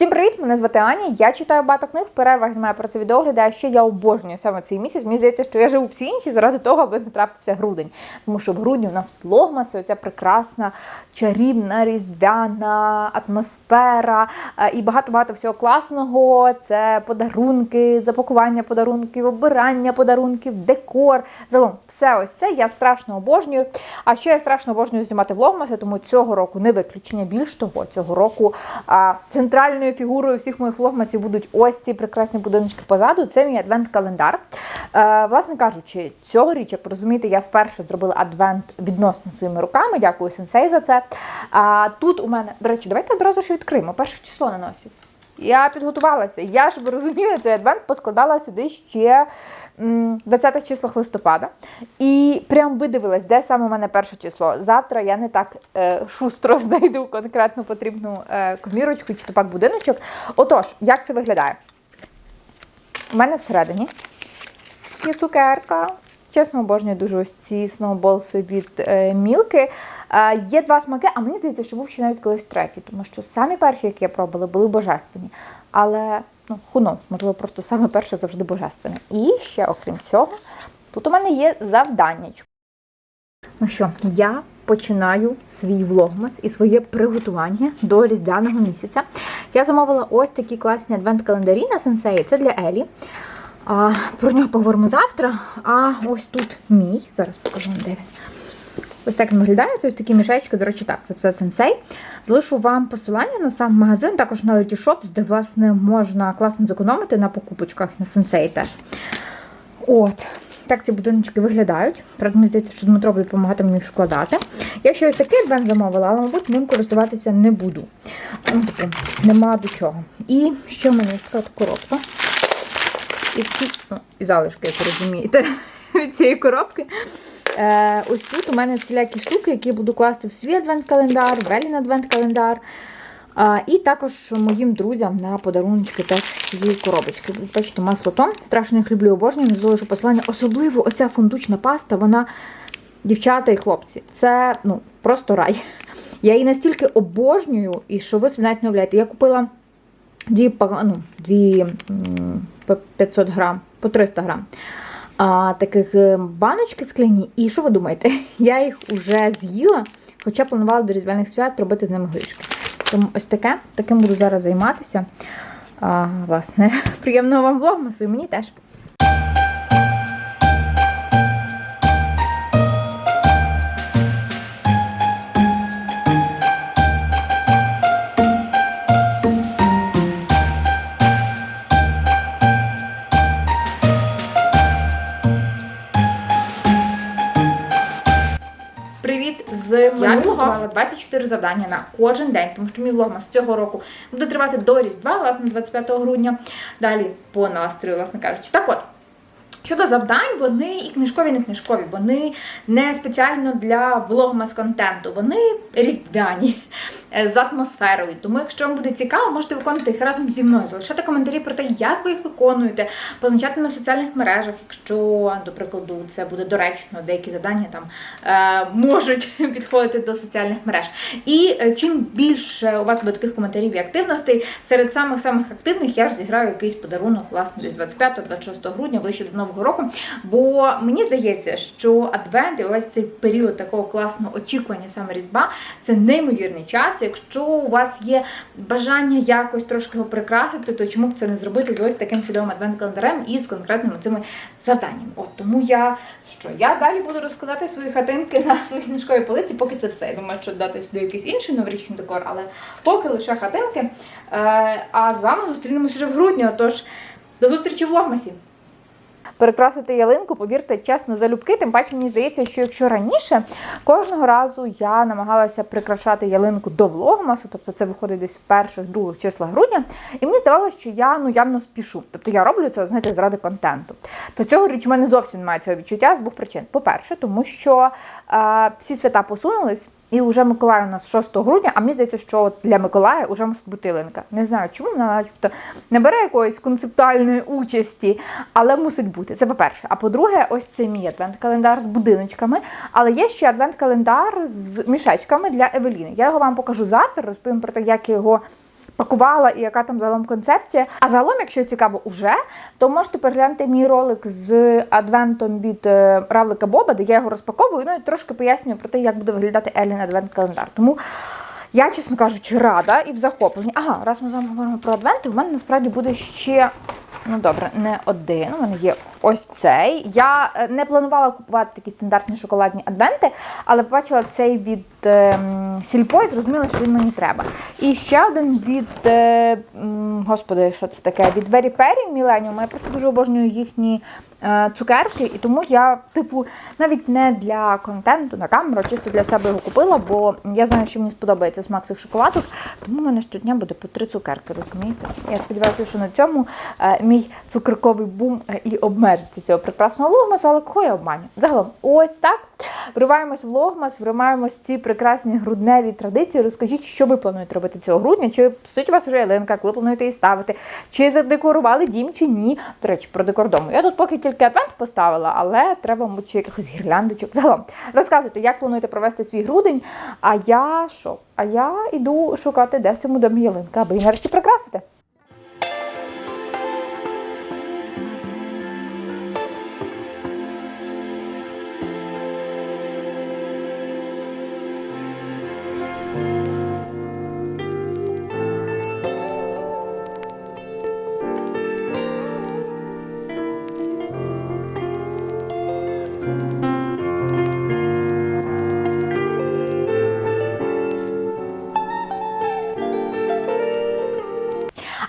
Всім привіт! Мене звати Аня. Я читаю багато книг, в перервах знімаю про це відеогляди, а ще я обожнюю саме цей місяць. Мені здається, що я живу всі інші заради того, аби не трапився грудень. Тому що в грудні у нас плогмаси, оця прекрасна, чарівна, різдвяна атмосфера е, і багато-багато всього класного. Це подарунки, запакування подарунків, обирання подарунків, декор. Загалом, все ось це я страшно обожнюю. А ще я страшно обожнюю знімати влогмаси, тому цього року не виключення. Більш того, цього року а, центральною фігурою всіх моїх флогмасів будуть ось ці прекрасні будиночки позаду. Це мій адвент-календар. Е, власне кажучи, цьогоріч, як ви розумієте, я вперше зробила адвент відносно своїми руками. Дякую сенсей за це. А тут у мене, до речі, давайте одразу ж відкриємо. Перше число на носі. Я підготувалася. Я, щоб ви розуміли, цей адвент поскладала сюди ще м, 20 числах листопада. І прям видивилась, де саме у мене перше число. Завтра я не так е, шустро знайду конкретно потрібну е, комірочку чи топак будиночок. Отож, як це виглядає? У мене всередині є цукерка. Чесно, обожнюю дуже ось ці сноуболси від е, Мілки. Є два смаки, а мені здається, що був ще навіть колись третій, тому що самі перші, які я пробувала, були божественні. Але ну, хуно, можливо, просто саме перше завжди божественне. І ще, окрім цього, тут у мене є завдання. Ну що, я починаю свій влогмас і своє приготування до різдвяного місяця. Я замовила ось такі класні адвент-календарі на сенсеї. Це для Елі. А, про нього поговоримо завтра. А ось тут мій. Зараз покажу вам де. Ось так він виглядає. Це ось такі мішечки, до речі, так, це все сенсей. Залишу вам посилання на сам магазин, також на Letyshops, де, власне, можна класно зекономити на покупочках на сенсей теж. От. Так ці будиночки виглядають. Правда, мені здається, що Дмитро буде допомагати мені їх складати. Я ще ось такий адвент замовила, але, мабуть, ним користуватися не буду. Ну, нема до чого. І ще в мене така коробка. І, ці, ну, і залишки, як розумієте, від цієї коробки. Е, ось тут у мене всілякі штуки, які буду класти в свій адвент-календар, в Елін адвент-календар. А, і також моїм друзям на подарунки теж цієї коробочки. Бачите, масло тон. Страшно їх люблю, обожнюю, залишу посилання. Особливо оця фундучна паста, вона, дівчата і хлопці, це ну, просто рай. Я її настільки обожнюю, і що ви собі навіть не уявляєте. Я купила дві, ну, дві по 500 грам, по 300 грам. А, таких е, баночки скляні. І що ви думаєте? Я їх вже з'їла, хоча планувала до різдвяних свят робити з ними глишки. Тому ось таке, таким буду зараз займатися. А, власне, приємного вам влогмасу і мені теж. Минулого. 24 завдання на кожен день, тому що мій влогмас цього року буде тривати до Різдва, власне, 25 грудня. Далі по настрою, власне кажучи. Так от. Щодо завдань, вони і книжкові, і не книжкові, вони не спеціально для влогмас контенту, вони різдвяні з атмосферою. Тому, якщо вам буде цікаво, можете виконувати їх разом зі мною. Залишати коментарі про те, як ви їх виконуєте, позначати на соціальних мережах, якщо, до прикладу, це буде доречно, деякі завдання там е, можуть підходити до соціальних мереж. І е, чим більше у вас буде таких коментарів і активностей, серед самих самих активних я розіграю якийсь подарунок, власне, десь 25-26 грудня, ближче до нового року. Бо мені здається, що адвент і увесь цей період такого класного очікування саме Різдва це неймовірний час. Якщо у вас є бажання якось трошки його прикрасити, то чому б це не зробити з ось таким чудовим адвент-календарем і з конкретними цими завданнями? От тому я що я далі буду розкладати свої хатинки на своїй книжковій полиці, поки це все. Я думаю, що дати сюди якийсь інший новорічний декор, але поки лише хатинки. Е, а з вами зустрінемось уже в грудні. Отож, до зустрічі в Влогмасі! Перекрасити ялинку, повірте, чесно, залюбки. Тим паче мені здається, що якщо раніше кожного разу я намагалася прикрашати ялинку до влогмасу, тобто це виходить десь в перших, других числах грудня, і мені здавалося, що я ну явно спішу. Тобто я роблю це, знаєте, заради контенту. То цього річ у мене зовсім немає цього відчуття з двох причин. По-перше, тому що е, всі свята посунулись. І вже Миколай у нас 6 грудня, а мені здається, що для Миколая вже мусить бути ялинка. Не знаю, чому вона начебто не бере якоїсь концептуальної участі, але мусить бути. Це по-перше. А по-друге, ось це мій адвент-календар з будиночками. Але є ще адвент-календар з мішечками для Евеліни. Я його вам покажу завтра, розповім про те, як я його пакувала і яка там загалом концепція. А загалом, якщо цікаво уже, то можете переглянути мій ролик з адвентом від е, Равлика Боба, де я його розпаковую, ну і трошки пояснюю про те, як буде виглядати Елін адвент календар. Тому я, чесно кажучи, рада і в захопленні. Ага, раз ми з вами говоримо про адвенти, у мене насправді буде ще. Ну добре, не один. У мене є ось цей. Я е, не планувала купувати такі стандартні шоколадні адвенти, але побачила цей від Сільпо і зрозуміла, що він мені треба. І ще один від е, господи, що це таке? Від Very Perry Millennium. Я просто дуже обожнюю їхні е, цукерки, і тому я, типу, навіть не для контенту на камеру, чисто для себе його купила, бо я знаю, що мені сподобається смак цих шоколадок, тому в мене щодня буде по три цукерки, розумієте? Я сподіваюся, що на цьому е, мій цукерковий бум і обмежиться цього прекрасного влогмасу, але кого я обманю? Загалом, ось так. Вриваємось в влогмас, вриваємось в ці прекрасні грудневі традиції. Розкажіть, що ви плануєте робити цього грудня? Чи стоїть у вас вже ялинка, коли плануєте її ставити? Чи задекорували дім, чи ні? До речі, про декор дому. Я тут поки тільки адвент поставила, але треба, мабуть, якихось гірляндочок. Загалом розказуйте, як плануєте провести свій грудень. А я що? А я йду шукати, де в цьому домі ялинка, аби її нарешті прикрасити.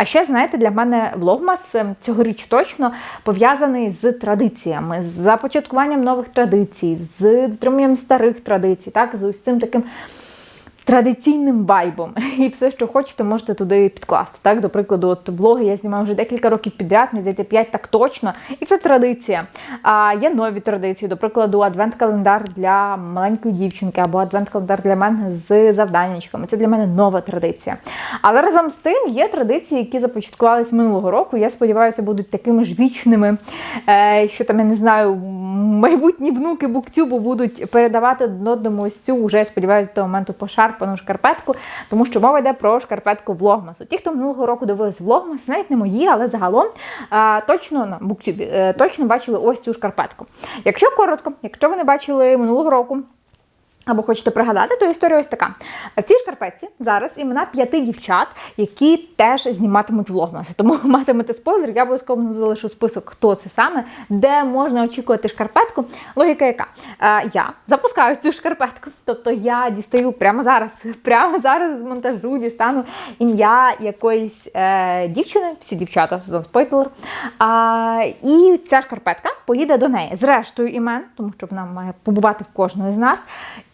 А ще, знаєте, для мене влогмас е, цьогоріч точно пов'язаний з традиціями, з започаткуванням нових традицій, з дотриманням старих традицій, так, з цим таким. Традиційним вайбом. І все, що хочете, можете туди підкласти. Так, До прикладу, от влоги я знімаю вже декілька років підряд, мені здається, 5 так точно. І це традиція. А є нові традиції, до прикладу, адвент-календар для маленької дівчинки або адвент-календар для мене з завданнячками. Це для мене нова традиція. Але разом з тим є традиції, які започаткувалися минулого року. Я сподіваюся, будуть такими ж вічними, е, що там я не знаю, майбутні внуки буктюбу будуть передавати одному ось цю вже сподіваюся, до того моменту пошарпану шкарпетку, тому що мова йде про шкарпетку влогмасу. Ті, хто минулого року дивились влогмас, навіть не мої, але загалом точно на буктюбі е, точно бачили ось цю шкарпетку. Якщо коротко, якщо ви не бачили минулого року. Або хочете пригадати, то історія ось така. В цій шкарпетці зараз імена п'яти дівчат, які теж зніматимуть влогмас. Тому матимете спойлер, я обов'язково залишу список, хто це саме, де можна очікувати шкарпетку. Логіка яка? Е, я запускаю цю шкарпетку. Тобто я дістаю прямо зараз, прямо зараз з монтажу дістану ім'я якоїсь е, дівчини, всі дівчата зон спойлер. А, і ця шкарпетка поїде до неї з рештою імен, тому що вона має побувати в кожної з нас.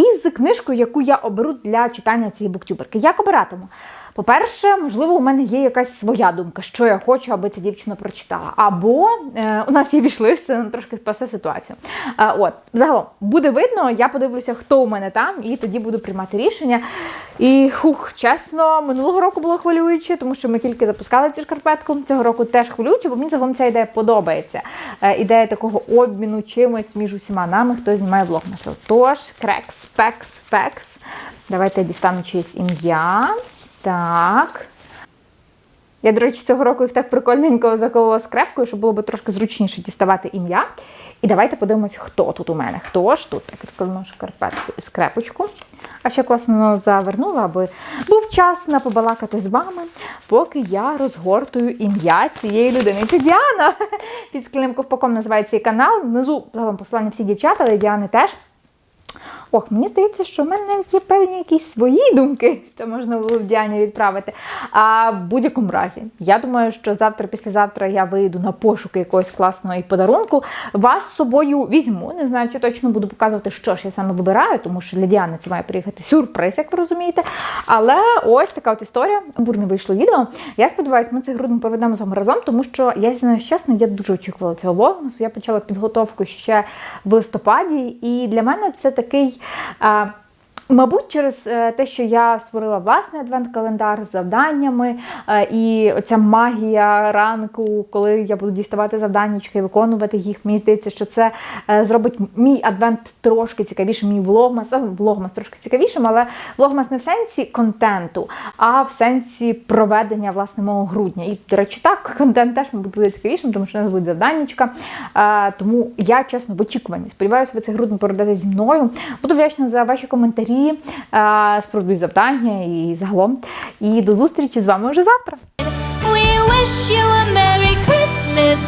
І з книжкою, яку я оберу для читання цієї буктюберки. Як обиратиму? По-перше, можливо, у мене є якась своя думка, що я хочу, аби ця дівчина прочитала. Або е, у нас є вішлист, це трошки спасе ситуацію. Е, от, загалом, буде видно, я подивлюся, хто у мене там, і тоді буду приймати рішення. І хух, чесно, минулого року було хвилююче, тому що ми тільки запускали цю шкарпетку. Цього року теж хвилююче, бо мені загалом ця ідея подобається. Е, ідея такого обміну чимось між усіма нами, хто знімає влогмас. Тож, крекс, фекс, фекс. Давайте я дістану чиєсь ім'я. Так. Я, до речі, цього року їх так прикольненько заковувала скрепкою, щоб було б трошки зручніше діставати ім'я. І давайте подивимось, хто тут у мене. Хто ж тут? Так, відкладемо шкарпетку і скрепочку. А ще класно завернула, аби був час на побалакати з вами, поки я розгортую ім'я цієї людини. Це Діана. Під скляним ковпаком називається цей канал. Внизу загалом послання всі дівчата, але Діани теж. Ох, мені здається, що в мене є певні якісь свої думки, що можна було в Діані відправити. А в будь-якому разі, я думаю, що завтра, післязавтра я вийду на пошуки якогось класного і подарунку. Вас з собою візьму. Не знаю, чи точно буду показувати, що ж я саме вибираю, тому що для Діани це має приїхати сюрприз, як ви розумієте. Але ось така от історія. Бурне вийшло відео. Я сподіваюся, ми цей грудень проведемо з вами разом, тому що я знаю чесно, я дуже очікувала цього влогмасу. Я почала підготовку ще в листопаді, і для мене це такий. Um. Мабуть, через е, те, що я створила власний адвент-календар з завданнями, е, і оця магія ранку, коли я буду діставати завданнячки і виконувати їх, мені здається, що це е, зробить мій адвент трошки цікавішим, мій влогмас, влогмас трошки цікавішим, але влогмас не в сенсі контенту, а в сенсі проведення власне мого грудня. І, до речі, так, контент теж мабуть, буде цікавішим, тому що у нас будуть завданнячка. Тому я чесно в очікуванні. Сподіваюся, ви цей грудень проведете зі мною. Буду вдячна за ваші коментарі, е, спробую завдання і загалом. І до зустрічі з вами вже завтра. We wish you a Merry Christmas